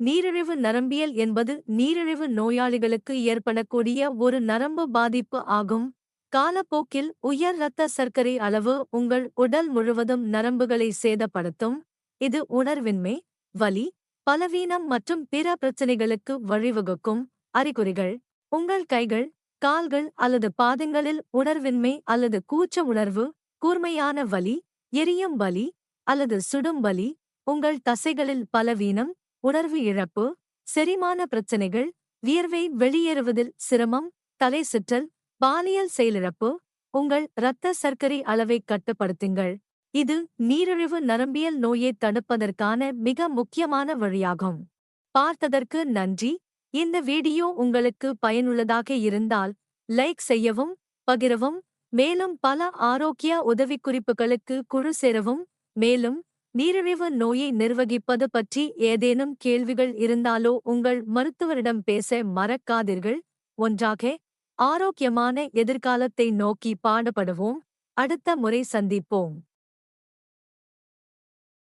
நீரிழிவு நரம்பியல் என்பது நீரிழிவு நோயாளிகளுக்கு ஏற்படக்கூடிய ஒரு நரம்பு பாதிப்பு ஆகும். காலப்போக்கில் உயர் இரத்த சர்க்கரை அளவு உங்கள் உடல் முழுவதும் நரம்புகளை சேதப்படுத்தும். இது உணர்வின்மை வலி பலவீனம் மற்றும் பிற பிரச்சனைகளுக்கு வழிவகுக்கும். அறிகுறிகள் உங்கள் கைகள் கால்கள் அல்லது பாதங்களில் உணர்வின்மை அல்லது கூச்ச உணர்வு கூர்மையான வலி எரியும் வலி அல்லது சுடும் வலி உங்கள் தசைகளில் பலவீனம் உணர்வு இழப்பு செரிமான பிரச்சனைகள் வியர்வை வெளியேறுவதில் சிரமம் தலை சுற்றல் பாலியல் செயலிழப்பு உங்கள் இரத்த சர்க்கரை அளவை கட்டுப்படுத்துங்கள். இது நீரிழிவு நரம்பியல் நோயை தடுப்பதற்கான மிக முக்கியமான வழியாகும். பார்த்ததற்கு நன்றி. இந்த வீடியோ உங்களுக்கு பயனுள்ளதாக இருந்தால் லைக் செய்யவும் பகிரவும் மேலும் பல ஆரோக்கிய உதவிக்குறிப்புகளுக்கு குழு சேரவும். மேலும் நீரிழிவு நோயை நிர்வகிப்பது பற்றி ஏதேனும் கேள்விகள் இருந்தாலோ உங்கள் மருத்துவரிடம் பேச மறக்காதீர்கள். ஒன்றாக ஆரோக்கியமான எதிர்காலத்தை நோக்கி பாடுபடுவோம். அடுத்த முறை சந்திப்போம்.